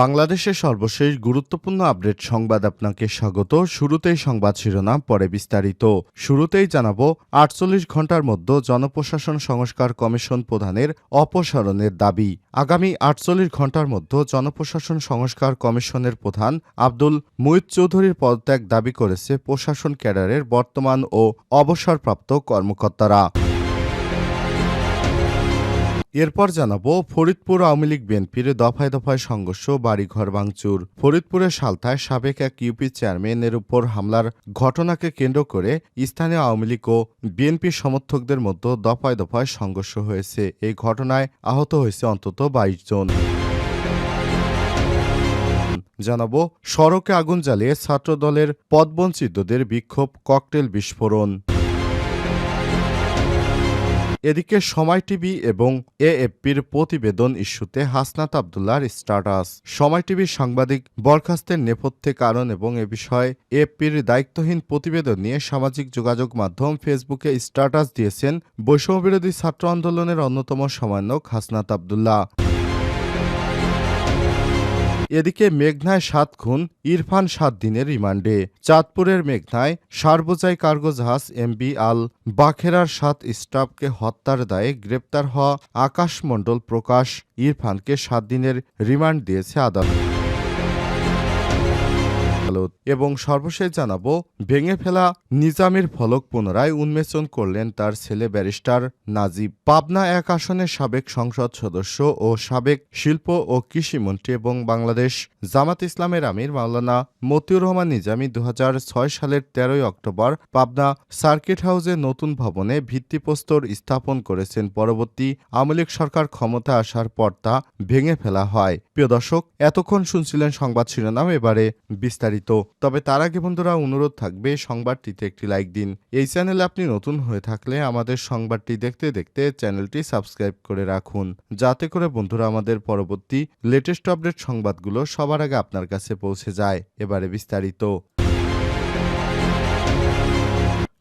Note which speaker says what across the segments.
Speaker 1: বাংলাদেশের সর্বশেষ গুরুত্বপূর্ণ আপডেট সংবাদ আপনাকে স্বাগত। শুরুতেই সংবাদ শিরোনাম, পরে বিস্তারিত। শুরুতেই জানাব, আটচল্লিশ ঘণ্টার মধ্যে জনপ্রশাসন সংস্কার কমিশন প্রধানের অপসারণের দাবি। আগামী আটচল্লিশ ঘণ্টার মধ্যে জনপ্রশাসন সংস্কার কমিশনের প্রধান আব্দুল মুইদ চৌধুরীর পদত্যাগ দাবি করেছে প্রশাসন ক্যাডারের বর্তমান ও অবসরপ্রাপ্ত কর্মকর্তারা। এরপর জানাব, ফরিদপুর আওয়ামী লীগ, বিএনপির দফায় দফায় সংঘর্ষ, বাড়িঘর ভাঙচুর। ফরিদপুরের সালতায় সাবেক এক ইউপি চেয়ারম্যানের উপর হামলার ঘটনাকে কেন্দ্র করে স্থানীয় আওয়ামী লীগ ও বিএনপি সমর্থকদের মধ্যে দফায় দফায় সংঘর্ষ হয়েছে। এই ঘটনায় আহত হয়েছে অন্তত বাইশ জন। জানাব, সড়কে আগুন জ্বালিয়ে ছাত্রদলের পদবঞ্চিতদের বিক্ষোভ, ককটেল বিস্ফোরণ। এদিকে সময় টিভি এবং এএফপির প্রতিবেদন ইস্যুতে হাসনাত আবদুল্লার স্ট্যাটাস। সময় টিভির সাংবাদিক বরখাস্তের নেপথ্যে কারণ এবং এ বিষয়ে এএফপির দায়িত্বহীন প্রতিবেদন নিয়ে সামাজিক যোগাযোগ মাধ্যম ফেসবুকে স্ট্যাটাস দিয়েছেন বৈষম্যবিরোধী ছাত্র আন্দোলনের অন্যতম সমন্বয়ক হাসনাত আবদুল্লাহ। এদিকে মেঘনায় সাত খুন, ইরফান সাত দিনের রিমান্ডে। চাঁদপুরের মেঘনায় সার্বজাই কার্গো জাহাজ এমবি আল বাখেরার সাত স্টাফকে হত্যার দায়ে গ্রেপ্তার হওয়া আকাশ মণ্ডল প্রকাশ, ইরফানকে সাত দিনের রিমান্ড দিয়েছে আদালত। আদালত এবং সর্বশেষ জানাব, ভেঙে ফেলা নিজামের ফলক পুনরায় উন্মোচন করলেন তার ছেলে ব্যারিস্টার নাজিব। পাবনা এক আসনের সাবেক সংসদ সদস্য ও সাবেক শিল্প ও কৃষিমন্ত্রী এবং বাংলাদেশ জামাত ইসলামের আমির মাওলানা মতিউর রহমান নিজামী দু হাজার ছয় সালের তেরোই অক্টোবর পাবনা সার্কিট হাউসে নতুন ভবনে ভিত্তিপ্রস্তর স্থাপন করেছেন। পরবর্তী আওয়ামী লীগ সরকার ক্ষমতা আসার পর তা ভেঙে ফেলা হয়। প্রিয় দর্শক, এতক্ষণ শুনছিলেন সংবাদ শিরোনাম, এবারে বিস্তারিত। তবে তার আগে বন্ধুরা অনুরোধ থাকবে সংবাদটিতে একটি লাইক দিন। এই চ্যানেলে আপনি নতুন হয়ে থাকলে আমাদের সংবাদটি দেখতে দেখতে চ্যানেলটি সাবস্ক্রাইব করে রাখুন। যাতে করে বন্ধুরা আমাদের পরবর্তী লেটেস্ট আপডেট সংবাদগুলো সবার আগে আপনার কাছে পৌঁছে যায়। এবারে বিস্তারিত।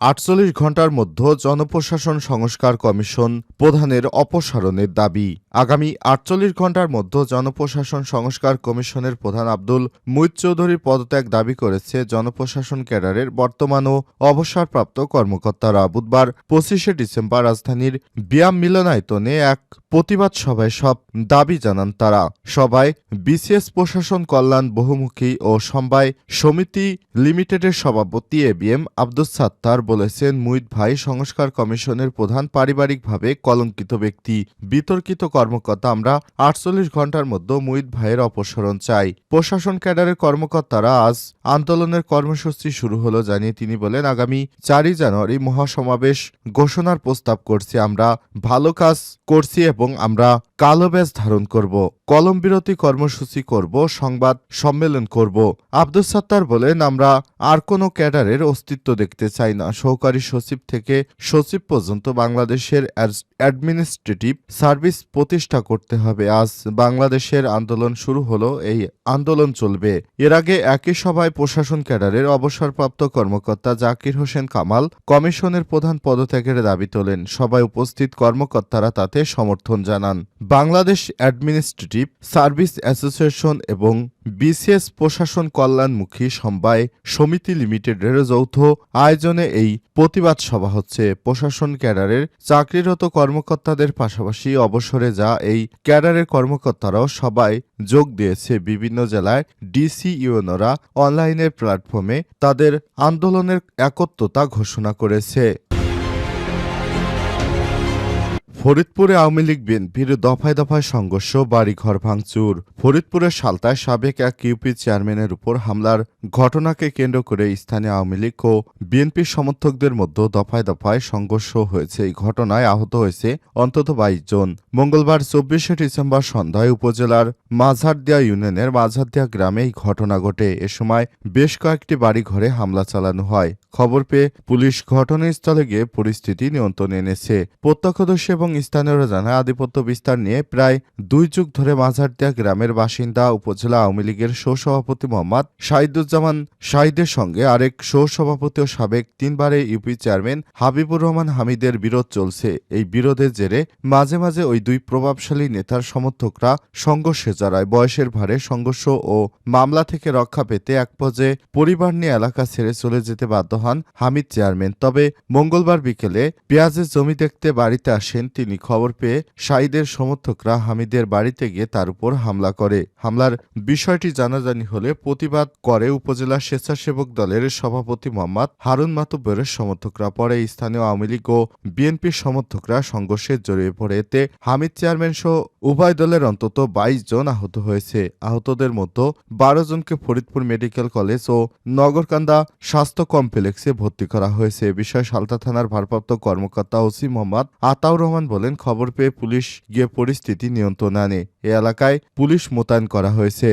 Speaker 1: আটচল্লিশ ঘণ্টার মধ্যে জনপ্রশাসন সংস্কার কমিশন প্রধানের অপসারণের দাবি। আগামী আটচল্লিশ ঘণ্টার মধ্যে জনপ্রশাসন সংস্কার কমিশনের প্রধান আব্দুল মুইদ চৌধুরীর পদত্যাগ দাবি করেছে জনপ্রশাসন ক্যাডারের বর্তমান ও অবসরপ্রাপ্ত কর্মকর্তারা। বুধবার পঁচিশে ডিসেম্বর রাজধানীর ব্যায়াম মিলনায়তনে এক প্রতিবাদ সভায় সব দাবি জানান তারা। সভায় বিসিএস প্রশাসন কল্যাণ বহুমুখী ও সমবায় সমিতি লিমিটেডের সভাপতি A B M Abdus Sattar বলেছেন মুইদ ভাই সংস্কার কমিশনের প্রধান পারিবারিকভাবে কলঙ্কিত ব্যক্তি। বিতর্কিত কর্মকর্তা, আমরা আটচল্লিশ ঘণ্টার মধ্যে মুইদ ভাইয়ের অপসারণ চাই। প্রশাসন ক্যাডারের কর্মকর্তারা আজ আন্দোলনের কর্মসূচি শুরু হলো জানিয়ে তিনি বলেন, আগামী চারই জানুয়ারি মহাসমাবেশ ঘোষণার প্রস্তাব করছি, আমরা ভালো কাজ করছি আমরা কালো ব্যাজ ধারণ করব, কলম বিরতি কর্মসূচি করব, সংবাদ সম্মেলন করব। আব্দুল সাত্তার বলেন, আমরা আর কোনো ক্যাডারের অস্তিত্ব দেখতে চাই না। সহকারী সচিব থেকে সচিব পর্যন্ত বাংলাদেশের অ্যাডমিনিস্ট্রেটিভ সার্ভিস প্রতিষ্ঠা করতে হবে। আজ বাংলাদেশের আন্দোলন শুরু হলো, এই আন্দোলন চলবে। এর আগে একই সভায় প্রশাসন ক্যাডারের অবসরপ্রাপ্ত কর্মকর্তা জাকির হোসেন কামাল কমিশনের প্রধান পদত্যাগের দাবি তোলেন। সভায় উপস্থিত কর্মকর্তারা তাতে সমর্থন জানান। বাংলাদেশ অ্যাডমিনিস্ট্রেটিভ সার্ভিস অ্যাসোসিয়েশন এবং বিসিএস প্রশাসন কল্যাণমুখী সমবায় সমিতি লিমিটেডের যৌথ আয়োজনে এই প্রতিবাদ সভা হচ্ছে। প্রশাসন ক্যাডারের চাকরিরত কর্মকর্তাদের পাশাপাশি অবসরে যা এই ক্যাডারের কর্মকর্তারাও সবাই যোগ দিয়েছে। বিভিন্ন জেলায় ডিসি ইউএনরা অনলাইনের প্ল্যাটফর্মে তাদের আন্দোলনের একত্রতা ঘোষণা করেছে। ফরিদপুরে আওয়ামী লীগ বিএনপির দফায় দফায় সংঘর্ষ, বাড়িঘর ভাঙচুর। ফরিদপুরের সালতায় সাবেক এক ইউপি চেয়ারম্যানের উপর হামলার ঘটনাকে কেন্দ্র করে স্থানীয় আওয়ামী লীগ ও বিএনপির সমর্থকদের মধ্যে দফায় দফায় সংঘর্ষ হয়েছে। এই ঘটনায় আহত হয়েছে অন্তত বাইশ জন। মঙ্গলবার চব্বিশে ডিসেম্বর সন্ধ্যায় উপজেলার মাঝারদিয়া ইউনিয়নের মাঝারদিয়া গ্রামে এই ঘটনা ঘটে। এ সময় বেশ কয়েকটি বাড়িঘরে হামলা চালানো হয়। খবর পেয়ে পুলিশ ঘটনাস্থলে গিয়ে পরিস্থিতি নিয়ন্ত্রণে এনেছে। প্রত্যক্ষদর্শী এবং স্থানীয়রা জানায়, আধিপত্য বিস্তার নিয়ে প্রায় দুই যুগ ধরে মাঝারদিয়া গ্রামের বাসিন্দা উপজেলা আওয়ামী লীগের সহসভাপতি মোহাম্মদ শাহিদুজ্জামান শাহিদের সঙ্গে আরেক সহসভাপতি ও সাবেক তিনবারে ইউপি চেয়ারম্যান হাবিবুর রহমান হামিদের বিরোধ চলছে। এই বিরোধের জেরে মাঝে মাঝে ওই দুই প্রভাবশালী নেতার সমর্থকরা সংঘর্ষে জড়ায়। বয়সের ভারে সংঘর্ষ ও মামলা থেকে রক্ষা পেতে এক পর্যায়ে পরিবার নিয়ে এলাকা ছেড়ে চলে যেতে বাধ্য হন হামিদ চেয়ারম্যান। তবে মঙ্গলবার বিকেলে পেঁয়াজের জমি দেখতে বাড়িতে আসেন তিনি খবর পেয়ে শাহিদের সমর্থকরা হামিদের বাড়িতে গিয়ে তার উপর হামলা করে। হামলার বিষয়টি জানাজানি হলে প্রতিবাদ করে উপজেলা স্বেচ্ছাসেবক দলের সভাপতি মোহাম্মদ হারুন মাতুব্বরের সমর্থকরা। পরে স্থানীয় আওয়ামী লীগ ও বিএনপির সমর্থকরা সংঘর্ষে জড়িয়ে পড়ে এতে হামিদ চেয়ারম্যান সহ উভয় দলের অন্তত বাইশ জন আহত হয়েছে। আহতদের মধ্যে বারো জনকে ফরিদপুর মেডিকেল কলেজ ও নগরকান্দা স্বাস্থ্য কমপ্লেক্সে ভর্তি করা হয়েছে। বিষয়ে সালতা থানার ভারপ্রাপ্ত কর্মকর্তা ওসি মোহাম্মদ আতাউর রহমান বলেন খবর পেয়ে পুলিশ গিয়ে পরিস্থিতি নিয়ন্ত্রণ আনে। এ এলাকায় পুলিশ মোতায়েন করা হয়েছে।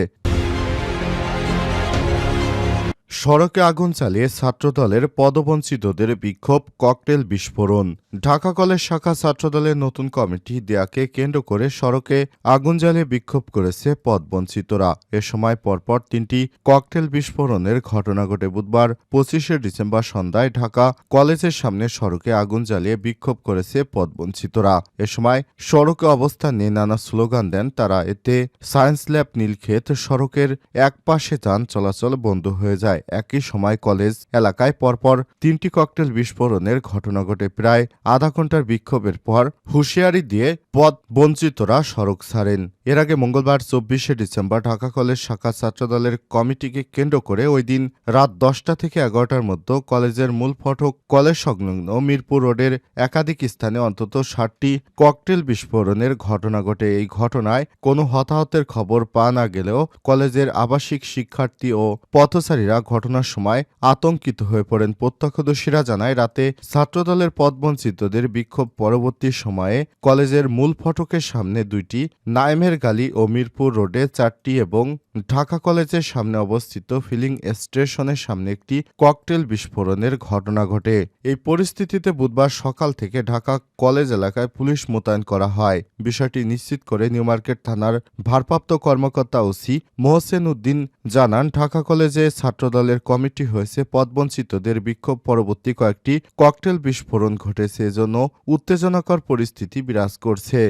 Speaker 1: সড়কে আগুন চালিয়ে ছাত্রদলের পদবঞ্চিতদের বিক্ষোভ, ককটেল বিস্ফোরণ। ঢাকা কলেজ শাখা ছাত্রদলের নতুন কমিটি দেয়াকে কেন্দ্র করে সড়কে আগুন জ্বালিয়ে বিক্ষোভ করেছে পদবঞ্চিতরা। এ সময় পরপর তিনটি ককটেল বিস্ফোরণের ঘটনা ঘটে বুধবার, পঁচিশে ডিসেম্বর সন্ধ্যায় ঢাকা কলেজের সামনে সড়কে আগুন জ্বালিয়ে বিক্ষোভ করেছে পদবঞ্চিতরা। এ সময় সড়কে অবস্থান নিয়ে নানা স্লোগান দেন তারা। এতে সায়েন্স ল্যাব নীলক্ষেত সড়কের এক পাশে যান, চলাচল বন্ধ হয়ে যায়। একই সময় কলেজ এলাকায় পরপর তিনটি ককটেল বিস্ফোরণের ঘটনা ঘটে। প্রায় আধা ঘণ্টার বিক্ষোভের পর হুঁশিয়ারি দিয়ে পদ বঞ্চিতরা সড়ক ছাড়েন। এর আগে মঙ্গলবার চব্বিশে ডিসেম্বর ঢাকা কলেজ শাখা ছাত্রদলের কমিটিকে কেন্দ্র করে ওই দিন রাত দশটা থেকে এগারোটার মধ্যে কলেজের মূল ফটক কলেজ সংলগ্ন মিরপুর রোডের একাধিক স্থানে অন্তত ষাটটি ককটেল বিস্ফোরণের ঘটনা ঘটে। এই ঘটনায় কোনো হতাহতের খবর পাওয়া না গেলেও কলেজের আবাসিক শিক্ষার্থী ও পথচারীরা ঘটনার সময় আতঙ্কিত হয়ে পড়েন। প্রত্যক্ষদর্শীরা জানায়, রাতে ছাত্রদলের পদবঞ্চিতদের বিক্ষোভ পরবর্তী সময়ে কলেজের মূল ফটকের সামনে দুইটি নাইমের গালি ও মিরপুর রোডে চারটি এবং ঢাকা কলেজের সামনে অবস্থিত ফিলিং স্টেশনের সামনে একটি ককটেল বিস্ফোরণের ঘটনা ঘটে। এই পরিস্থিতিতে বুধবার সকাল থেকে ঢাকা কলেজ এলাকায় পুলিশ মোতায়েন করা হয়। বিষয়টি নিশ্চিত করে নিউমার্কেট থানার ভারপ্রাপ্ত কর্মকর্তা ওসি মোহসেন উদ্দিন জানান, ঢাকা কলেজে ছাত্রদলের কমিটি হয়েছে পদবঞ্চিতদের বিক্ষোভ। পরবর্তী কয়েকটি ককটেল বিস্ফোরণ ঘটেছে, এজন্য উত্তেজনাকর পরিস্থিতি বিরাজ করছে।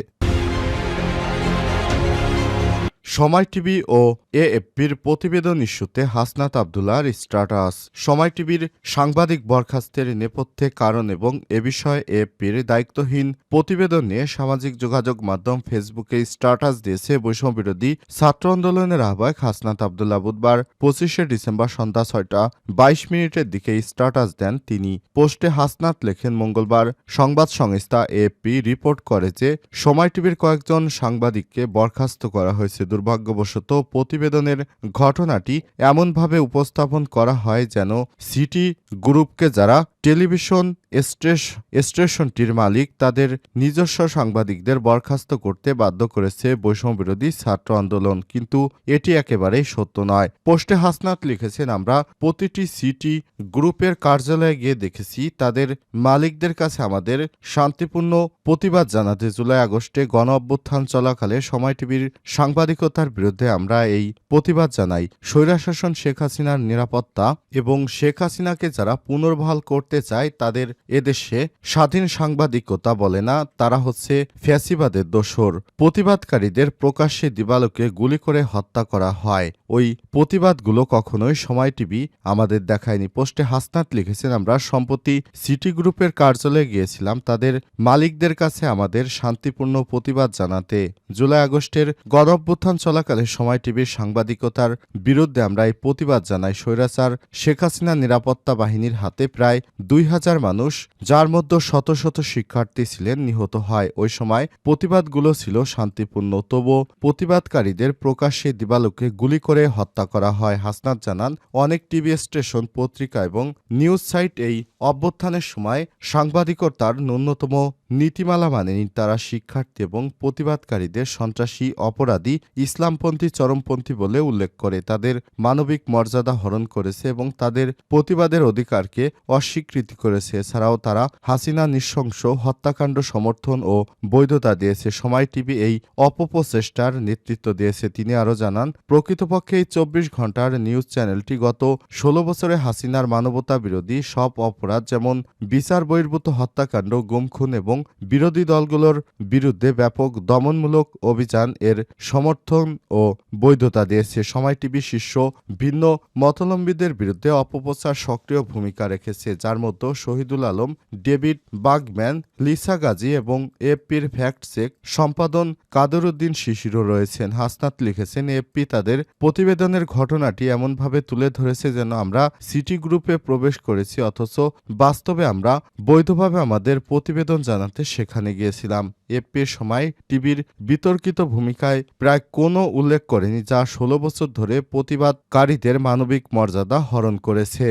Speaker 1: সময় টিভি ও এএফপির প্রতিবেদন ইস্যুতে হাসনাত আবদুল্লার স্ট্যাটাস। সময় টিভির সাংবাদিক বরখাস্তের নেপথ্যে কারণ এবং এ বিষয়ে এএফপির দায়িত্বহীন প্রতিবেদন নিয়ে সামাজিক যোগাযোগ মাধ্যম ফেসবুকে স্ট্যাটাস দিয়েছে বৈষম্যবিরোধী ছাত্র আন্দোলনের আহ্বায়ক হাসনাত আবদুল্লাহ বুধবার পঁচিশে ডিসেম্বর সন্ধ্যা ছয়টা বাইশ মিনিটের দিকে স্ট্যাটাস দেন তিনি। পোস্টে হাসনাত লেখেন, মঙ্গলবার সংবাদ সংস্থা এএফপি রিপোর্ট করে যে সময় টিভির কয়েকজন সাংবাদিককে বরখাস্ত করা হয়েছে। দুর্ভাগ্যবশত প্রতিবেদনের ঘটনাটি এমনভাবে উপস্থাপন করা হয় যেন সিটি গ্রুপকে যারা টেলিভিশন স্টেশ- স্টেশনটির মালিক তাদের নিজস্ব সাংবাদিকদের বরখাস্ত করতে বাধ্য করেছে বৈষম্যবিরোধী ছাত্র আন্দোলন। কিন্তু এটি একেবারেই সত্য নয়। পোস্টে হাসনাত লিখেছেন, আমরা প্রতিটি সিটি গ্রুপের কার্যালয়ে গিয়ে দেখেছি, তাদের মালিকদের কাছে আমাদের শান্তিপূর্ণ প্রতিবাদ জানাতে জুলাই আগস্টে গণ অভ্যুত্থান চলাকালে সময় টিভির সাংবাদিকতার বিরুদ্ধে আমরা এই প্রতিবাদ জানাই। স্বৈরাশাসন শেখ হাসিনার নিরাপত্তা এবং শেখ হাসিনাকে যারা পুনর্বহাল করতে চায় তাদের এদেশে স্বাধীন সাংবাদিকতা বলে না, তারা হচ্ছে ফ্যাসিবাদের দোসর। প্রতিবাদকারীদের প্রকাশ্যে দিবালোকে গুলি করে হত্যা করা হয়। ওই প্রতিবাদগুলো কখনোই সময় টিভি আমাদের দেখায়নি। পোস্টে হাসনাত লিখেছেন, আমরা সম্প্রতি সিটি গ্রুপের কার্যালয়ে গিয়েছিলাম। তাদের মালিকদের কাছে আমাদের শান্তিপূর্ণ প্রতিবাদ জানাতে। জুলাই আগস্টের গণঅভ্যুত্থান চলাকালে সময় টিভির সাংবাদিকতার বিরুদ্ধে আমরা এই প্রতিবাদ জানাই। স্বৈরাচার শেখ হাসিনা নিরাপত্তা বাহিনীর হাতে প্রায় দুই হাজার মানুষ, যার মধ্যে শত শত শিক্ষার্থী ছিলেন, নিহত হয়। ওই সময় প্রতিবাদগুলো ছিল শান্তিপূর্ণ তবু প্রতিবাদকারীদের প্রকাশ্যে দিবালোকে গুলি করে হত্যা করা হয়। হাসনাত জানান, অনেক টিভি স্টেশন পত্রিকা এবং নিউজ সাইট এই অভ্যুত্থানের সময় সাংবাদিকতার ন্যূনতম নীতিমালা মানেনি তারা শিক্ষার্থী এবং প্রতিবাদকারীদের সন্ত্রাসী অপরাধী ইসলামপন্থী চরমপন্থী বলে উল্লেখ করে। তাদের মানবিক মর্যাদা হরণ করেছে এবং তাদের প্রতিবাদের অধিকারকে অস্বীকৃতি করেছে। এছাড়াও তারা হাসিনা নৃশংস হত্যাকাণ্ড সমর্থন ও বৈধতা দিয়েছে। সময় টিভি এই অপপ্রচেষ্টার নেতৃত্ব দিয়েছে। তিনি আরও জানান, প্রকৃতপক্ষে এই চব্বিশ ঘণ্টার নিউজ চ্যানেলটি গত ষোলো বছরে হাসিনার মানবতা বিরোধী সব অপরাধ যেমন বিচার বহির্ভূত হত্যাকাণ্ড গুমখুন এবং বিরোধী দলগুলোর বিরুদ্ধে ব্যাপক দমনমূলক অভিযান এর সমর্থন ও বৈধতা দিয়েছে। সময় টিভি শীর্ষ ভিন্ন মতলম্বীদের বিরুদ্ধে অপপ্রচার সক্রিয় ভূমিকা রেখেছে, যার মধ্যে Shahidul Alam, David Bergman, Lisa Gazi এবং এপির ফ্যাক্ট চেক সম্পাদন কাদরুদ্দিন শিশিরও রয়েছেন। হাসনাত লিখেছেন এপি তাদের প্রতিবেদনের ঘটনাটি এমনভাবে তুলে ধরেছে যেন আমরা সিটি গ্রুপে প্রবেশ করেছি, অথচ বাস্তবে আমরা বৈধভাবে আমাদের প্রতিবেদন জানাতে সেখানে গিয়েছিলাম। এপির সময় টিভির বিতর্কিত ভূমিকায় প্রায় কোনো উল্লেখ করেনি যা ষোলো বছর ধরে প্রতিবাদকারীদের মানবিক মর্যাদা হরণ করেছে।